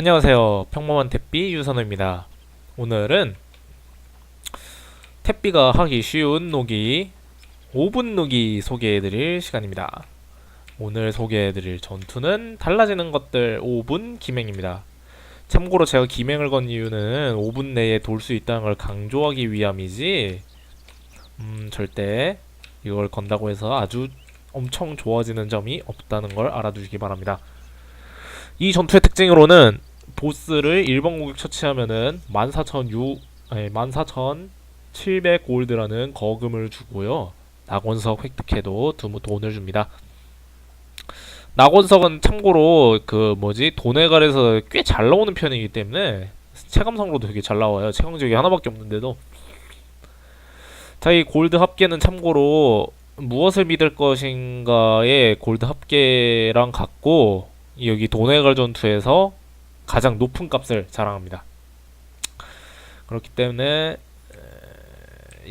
안녕하세요. 평범한 택비 유선호입니다. 오늘은 택비가 하기 쉬운 노기 5분 노기 소개해드릴 시간입니다. 오늘 소개해드릴 전투는 달라지는 것들 5분 기맹입니다. 참고로 제가 기맹을 건 이유는 5분 내에 돌 수 있다는 걸 강조하기 위함이지 음, 절대 이걸 건다고 해서 아주 엄청 좋아지는 점이 없다는 걸 알아두시기 바랍니다. 이 전투의 특징으로는 보스를 1번 공격 처치하면은 14,600 아니 14,700 골드라는 거금을 주고요. 낙원석 획득해도 두- 돈을 줍니다. 낙원석은 참고로 그 뭐지 돈회갈에서 꽤 잘 나오는 편이기 때문에 체감상으로도 되게 잘 나와요. 체감 지역이 하나밖에 없는데도 자 이 골드 합계는 참고로 무엇을 믿을 것인가의 골드 합계랑 같고 여기 돈회갈 전투에서 가장 높은 값을 자랑합니다. 그렇기 때문에 에,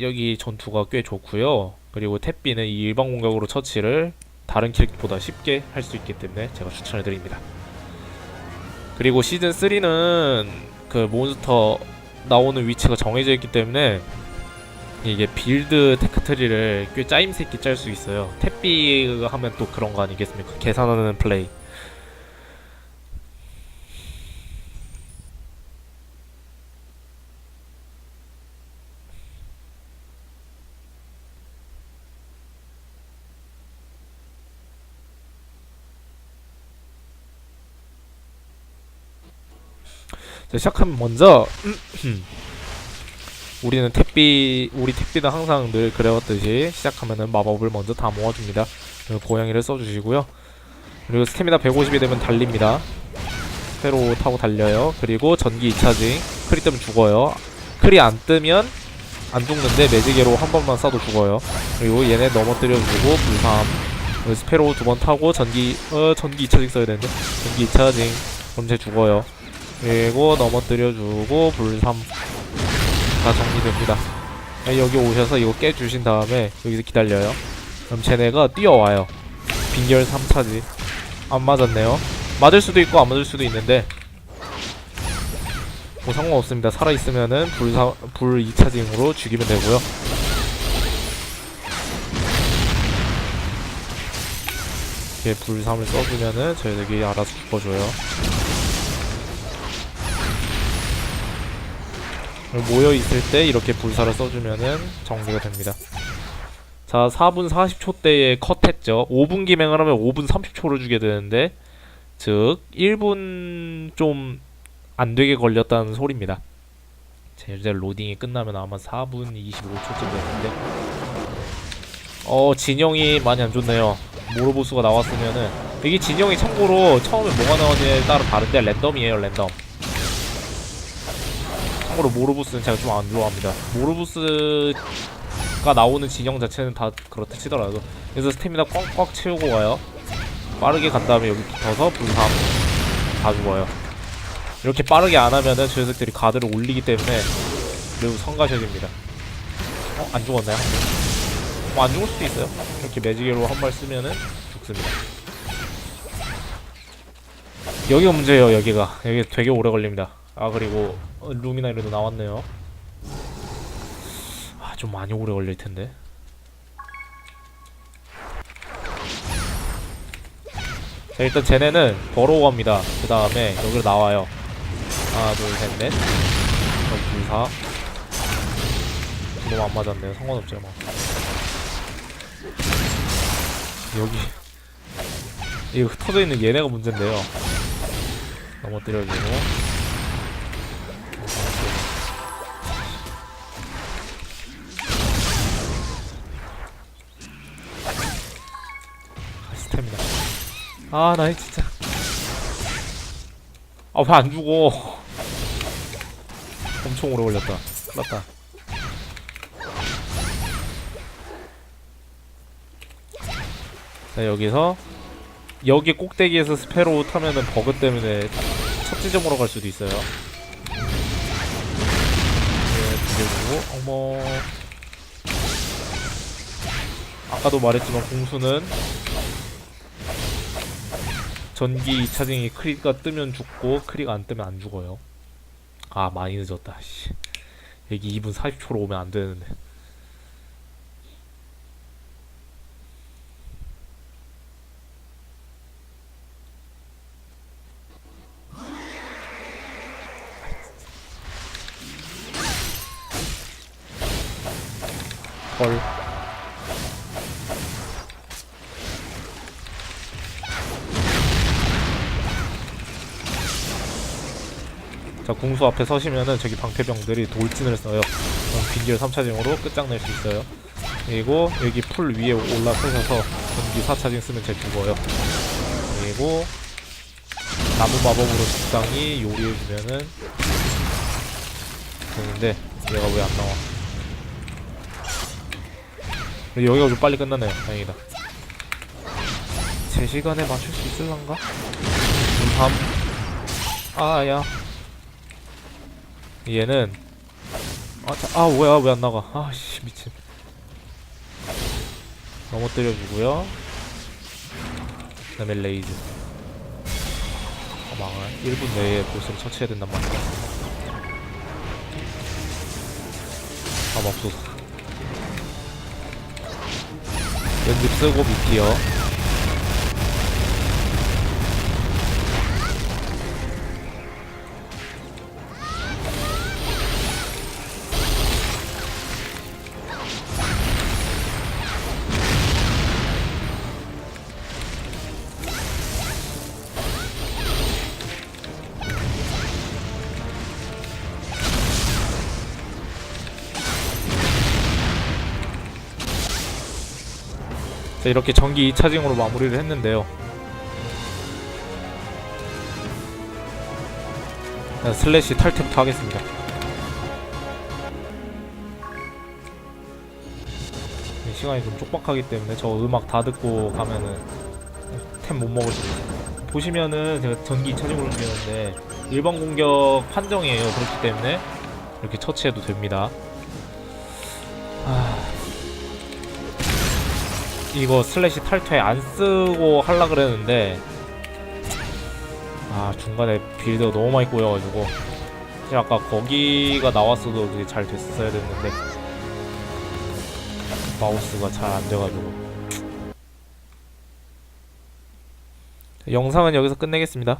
여기 전투가 꽤 좋고요. 그리고 탭비는 이 일반 공격으로 처치를 다른 캐릭터보다 쉽게 할 수 있기 때문에 제가 추천을 드립니다. 그리고 시즌 3는 그 몬스터 나오는 위치가 정해져 있기 때문에 이게 빌드 테크트리를 꽤 짜임새 있게 짤 수 있어요. 탭비가 하면 또 그런 거 아니겠습니까? 계산하는 플레이. 시작하면 먼저 우리는 택비 우리 택비는 항상 늘 그래왔듯이 시작하면은 마법을 먼저 다 모아줍니다. 고양이를 써주시고요. 그리고 스태미나 150이 되면 달립니다. 스페로 타고 달려요. 그리고 전기 2차징 크리 뜨면 죽어요. 크리 안 뜨면 안 죽는데 매지게로 한 번만 쏴도 죽어요. 그리고 얘네 넘어뜨려주고 불삼 스페로 두 번 타고 전기 어 전기 2차징 써야 되는데 전기 2차징 그럼 쟤 죽어요. 그리고 넘어뜨려주고 불삼 다 정리됩니다. 네, 여기 오셔서 이거 깨주신 다음에 여기서 기다려요. 그럼 쟤네가 뛰어와요. 빈결 3차지. 안 맞았네요. 맞을 수도 있고 안 맞을 수도 있는데 뭐 상관없습니다. 살아있으면은 불, 불 2차징으로 죽이면 되고요. 이렇게 불 3을 써주면은 저희들이 알아서 죽어줘요. 모여 있을 때 이렇게 불사를 써주면은 정리가 됩니다. 자, 4분 40초 때에 컷했죠. 5분 기맹을 하면 5분 30초를 주게 되는데, 즉 1분 좀 안 되게 걸렸다는 소리입니다. 제 이제 로딩이 끝나면 아마 4분 25초쯤 됐는데, 어 진영이 많이 안 좋네요. 모로보스가 나왔으면은 이게 진영이 참고로 처음에 뭐가 나오냐에 따라 다른데 랜덤이에요, 랜덤. 참고로 모로보스는 제가 좀 안 좋아합니다. 모로보스가 나오는 진영 자체는 다 그렇다 치더라도 그래서 스태미나 꽉꽉 채우고 가요. 빠르게 간 다음에 여기 붙어서 불삼 다 죽어요. 이렇게 빠르게 안 하면은 저 녀석들이 가드를 올리기 때문에 매우 성가셔집니다. 어? 안 죽었나요? 뭐안 죽을 수도 있어요. 이렇게 매지게로 한 발 쓰면은 죽습니다. 여기가 문제예요, 여기가. 여기 되게 오래 걸립니다. 아, 그리고 어, 루미나이르도 나왔네요. 아, 좀 많이 오래 걸릴 텐데. 자, 일단 쟤네는 버러우 갑니다. 그 다음에 여기로 나와요. 하나, 둘, 셋, 넷. 여기 둘, 사. 너무 안 맞았네요. 상관없죠, 뭐. 여기. 이거 흩어져 있는 얘네가 문제인데요. 넘어뜨려주고. 아, 나 진짜. 아, 왜 안 죽어? 엄청 오래 걸렸다. 맞다. 자, 여기서 여기 꼭대기에서 스페로 타면은 버그 때문에 첫 지점으로 갈 수도 있어요. 네, 그리고 어머. 아까도 말했지만 공수는 전기 2차징이 크리가 뜨면 죽고 크리가 안 뜨면 안 죽어요. 아 많이 늦었다. 씨. 여기 2분 40초로 오면 안 되는데. 헐. 자 궁수 앞에 서시면은 저기 방패병들이 돌진을 써요. 빈길 3차징으로 끝장낼 수 있어요. 그리고 여기 풀 위에 올라서셔서 전기 4차징 쓰면 제 죽어요. 그리고 나무 마법으로 적당히 요리해주면은 되는데 얘가 왜 안 나와? 여기가 좀 빨리 끝나네요. 다행이다. 제 시간에 맞출 수 있을란가? 3 아야 얘는 아, 자, 아 뭐야 왜 안 나가? 아씨 미친. 넘어뜨려 주고요. 그 다음에 레이즈. 아 망할. 1분 내에 보스를 처치해야 된단 말이야. 아 맙소사. 연습 쓰고 미티어 자, 이렇게 전기 2차징으로 마무리를 했는데요. 자, 슬래시 탈퇴부터 하겠습니다. 이 시간이 좀 촉박하기 때문에 저 음악 다 듣고 가면은 템 못 먹을 수도 있어요. 보시면은 제가 전기 2차징으로 준비했는데 일반 공격 판정이에요. 그렇기 때문에 이렇게 처치해도 됩니다. 아... 이거 슬래시 탈퇴 안 쓰고 할라 그랬는데 아 중간에 빌드가 너무 많이 꼬여가지고 아까 거기가 나왔어도 그게 잘 됐었어야 됐는데 마우스가 잘 안 돼가지고 영상은 여기서 끝내겠습니다.